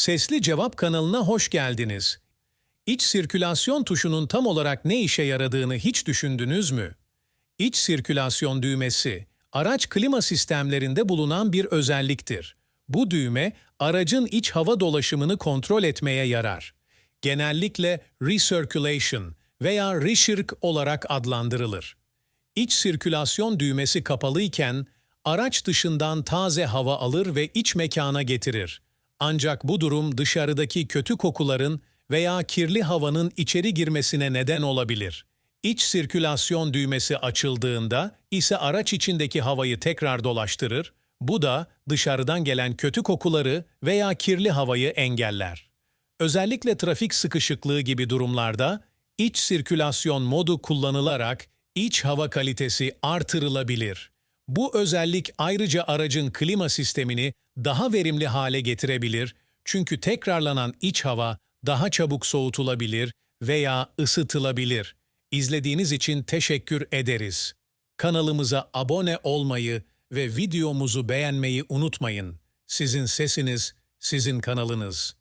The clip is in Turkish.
Sesli Cevap kanalına hoş geldiniz. İç sirkülasyon tuşunun tam olarak ne işe yaradığını hiç düşündünüz mü? İç sirkülasyon düğmesi, araç klima sistemlerinde bulunan bir özelliktir. Bu düğme, aracın iç hava dolaşımını kontrol etmeye yarar. Genellikle recirculation veya reşirk olarak adlandırılır. İç sirkülasyon düğmesi kapalıyken araç dışından taze hava alır ve iç mekana getirir. Ancak bu durum dışarıdaki kötü kokuların veya kirli havanın içeri girmesine neden olabilir. İç sirkülasyon düğmesi açıldığında ise araç içindeki havayı tekrar dolaştırır, bu da dışarıdan gelen kötü kokuları veya kirli havayı engeller. Özellikle trafik sıkışıklığı gibi durumlarda iç sirkülasyon modu kullanılarak iç hava kalitesi artırılabilir. Bu özellik ayrıca aracın klima sistemini daha verimli hale getirebilir çünkü tekrarlanan iç hava daha çabuk soğutulabilir veya ısıtılabilir. İzlediğiniz için teşekkür ederiz. Kanalımıza abone olmayı ve videomuzu beğenmeyi unutmayın. Sizin sesiniz, sizin kanalınız.